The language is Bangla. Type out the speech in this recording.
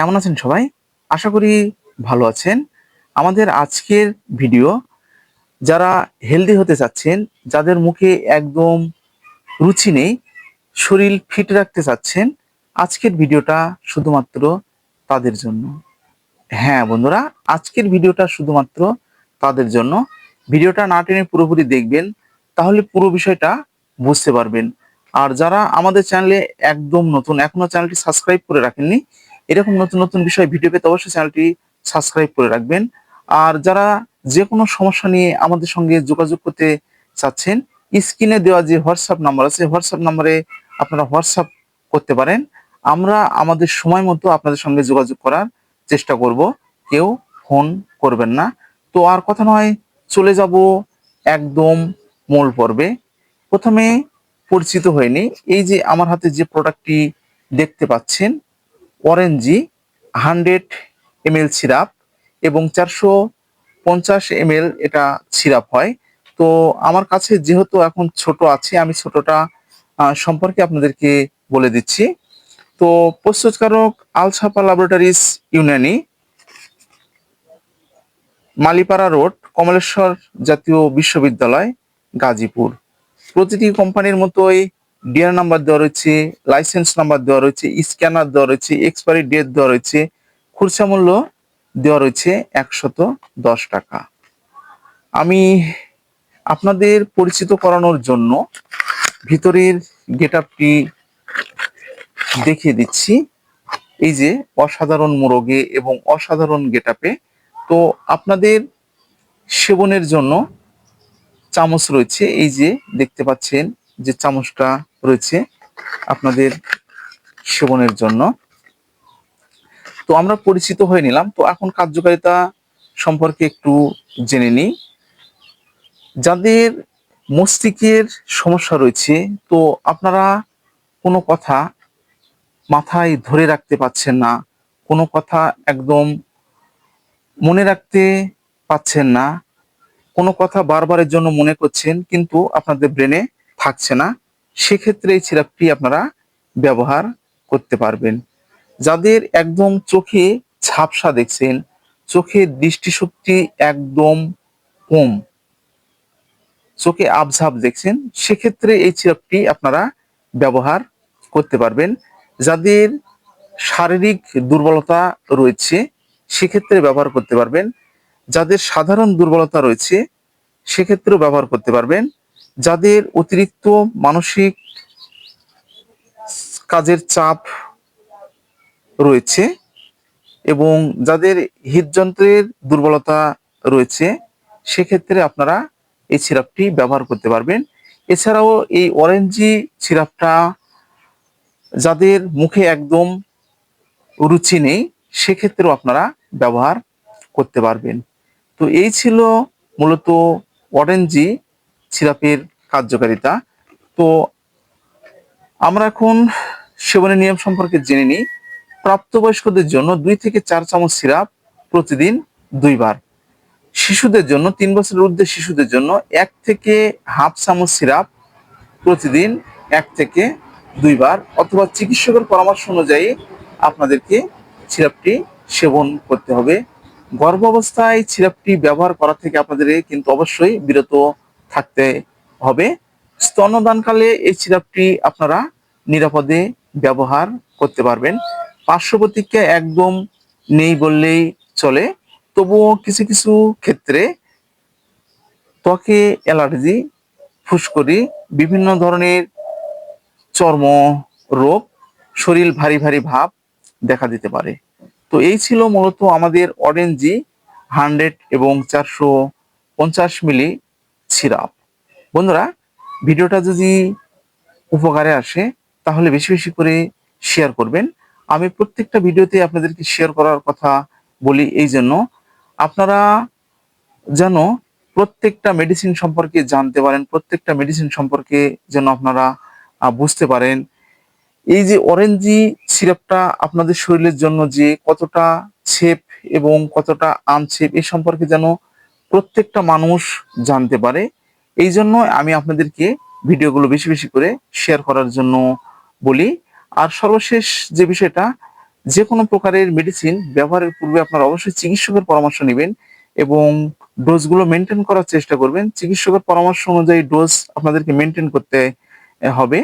কেমন আছেন সবাই? আশা করি ভালো আছেন। আমাদের আজকের ভিডিও, যারা হেলদি হতে চাচ্ছেন, যাদের মুখে একদম রুচি নেই, শরীর ফিট রাখতে চাচ্ছেন, আজকের ভিডিওটা শুধুমাত্র তাদের জন্য। হ্যাঁ বন্ধুরা, আজকের ভিডিওটা শুধুমাত্র তাদের জন্য। ভিডিওটা না টেনে পুরোপুরি দেখবেন, তাহলে পুরো বিষয়টা বুঝতে পারবেন। আর যারা আমাদের চ্যানেলে একদম নতুন, এখনও চ্যানেলটি সাবস্ক্রাইব করে রাখেননি এরকম নতুন নতুন বিষয় ভিডিও পেতে অবশ্যই চ্যানেলটি সাবস্ক্রাইব করে রাখবেন। আর যারা যে কোনো সমস্যা নিয়ে আমাদের সঙ্গে যোগাযোগ করতে চাচ্ছেন স্ক্রিনে দেওয়া যে হোয়াটসঅ্যাপ নাম্বার আছে হোয়াটসঅ্যাপ নাম্বারে আপনারা হোয়াটসঅ্যাপ করতে পারেন। আমরা আমাদের সময় মতো আপনাদের সঙ্গে যোগাযোগ করার চেষ্টা করব। কেউ ফোন করবেন না। তো আর কথা নয়, চলে যাব একদম মূল পর্বে। প্রথমে পরিচিত হয়নি এই যে আমার হাতে যে প্রোডাক্টটি দেখতে পাচ্ছেন অরেঞ্জি, হান্ড্রেড এমএল সিরাপ এবং চারশো পঞ্চাশ এমএল এটা সিরাপ হয়। তো আমার কাছে যেহেতু এখন ছোট আছে, আমি ছোটটা সম্পর্কে আপনাদেরকে বলে দিচ্ছি। তো প্রস্তুতকারক আলছাপা ল্যাবরেটরিজ ইউনানি, মালিপাড়া রোড, কমলেশ্বর জাতীয় বিশ্ববিদ্যালয়, গাজীপুর। প্রতিটি কোম্পানির মতোই ডিআর নাম্বার দেওয়া রয়েছে লাইসেন্স নাম্বার দেওয়া রয়েছে স্ক্যানার দেওয়া রয়েছে এক্সপায়ারি ডেট দেওয়া রয়েছে খুরসা মূল্য দেওয়া রয়েছে একশত দশ টাকা। আমি আপনাদের পরিচিত করানোর জন্য ভিতরের গেট আপটি দেখিয়ে দিচ্ছি। এই যে অসাধারণ মোরগে এবং অসাধারণ গেট তো আপনাদের সেবনের জন্য চামচ রয়েছে, এই যে দেখতে পাচ্ছেন যে চামচটা রয়েছে আপনাদের সেবনের জন্য। তো আমরা পরিচিত হয়ে নিলাম। তো এখন কার্যকারিতা সম্পর্কে একটু জেনে নিই। যাদের মস্তিষ্কের সমস্যা রয়েছে, তো আপনারা কোনো কথা মাথায় ধরে রাখতে পাচ্ছেন না, কোনো কথা একদম মনে রাখতে পাচ্ছেন না, কোনো কথা বারবারের জন্য মনে করছেন, কিন্তু আপনাদের ব্রেনে থাকছে না, সেক্ষেত্রে এই সিরাপটি আপনারা ব্যবহার করতে পারবেন। যাদের একদম চোখে ঝাপসা দেখছেন চোখের দৃষ্টিশক্তি একদম কম, চোখে আবঝাপ দেখছেন, সেক্ষেত্রে এই সিরাপটি আপনারা ব্যবহার করতে পারবেন। যাদের শারীরিক দুর্বলতা রয়েছে, সেক্ষেত্রে ব্যবহার করতে পারবেন। যাদের সাধারণ দুর্বলতা রয়েছে, সেক্ষেত্রেও ব্যবহার করতে পারবেন। যাদের অতিরিক্ত মানসিক কাজের চাপ রয়েছে এবং যাদের হৃদযন্ত্রের দুর্বলতা রয়েছে, সেক্ষেত্রে আপনারা এই সিরাপটি ব্যবহার করতে পারবেন। এছাড়াও এই অরেঞ্জি সিরাপটা যাদের মুখে একদম রুচি নেই, সেক্ষেত্রেও আপনারা ব্যবহার করতে পারবেন। তো এই ছিল মূলত অরেঞ্জি সিরাপের কার্যকারিতা। তো আমরা এখন সেবনের নিয়ম সম্পর্কে জেনে নিই। প্রাপ্তবয়স্কদের জন্য দুই থেকে চার চামচ সিরাপ প্রতিদিন দুইবার। শিশুদের জন্য তিন বছরের ঊর্ধ্বে শিশুদের জন্য এক থেকে হাফ চামচ সিরাপ প্রতিদিন এক থেকে দুইবার অথবা চিকিৎসকের পরামর্শ অনুযায়ী আপনাদেরকে সিরাপটি সেবন করতে হবে। গর্ভ অবস্থায় সিরাপটি ব্যবহার করা থেকে আপনাদের কিন্তু অবশ্যই বিরত থাকতে হবে। স্তন্যদানকালে এই সিরাপটি আপনারা নিরাপদে ব্যবহার করতে পারবেন। পার্শ্ব প্রতিক্রিয়া একদম নেই বললেই চলে। তবুও কিছু কিছু ক্ষেত্রে ত্বকে অ্যালার্জি ফুসকরি বিভিন্ন ধরনের চর্ম রোগ, শরীর ভারী ভারী ভাব দেখা দিতে পারে। তো এই ছিল মূলত আমাদের অরেঞ্জি হান্ড্রেড এবং চারশো পঞ্চাশ মিলি সিরাপ বন্ধুরা, ভিডিওটা যদি উপকারে আসে, তাহলে বেশি বেশি করে শেয়ার করবেন। আমি প্রত্যেকটা ভিডিওতে আপনাদেরকে শেয়ার করার কথা বলি এই জন্য। আপনারা যেন প্রত্যেকটা মেডিসিন সম্পর্কে জানতে পারেন, প্রত্যেকটা মেডিসিন সম্পর্কে যেন আপনারা বুঝতে পারেন। এই যে অরেঞ্জি সিরাপটা আপনাদের শরীরের জন্য যে কতটা ছেপ এবং কতটা আনছেপ এই সম্পর্কে যেন প্রত্যেকটা মানুষ জানতে পারে। এই জন্য আমি আপনাদেরকে ভিডিওগুলো বেশি বেশি করে শেয়ার করার জন্য বলি। আর সর্বশেষ যে বিষয়টা, যে কোনো প্রকারের মেডিসিন ব্যবহারের পূর্বে আপনারা অবশ্যই চিকিৎসকের পরামর্শ নেবেন এবং ডোজগুলো মেনটেন করার চেষ্টা করবেন। চিকিৎসকের পরামর্শ অনুযায়ী ডোজ আপনাদেরকে মেনটেন করতে হবে।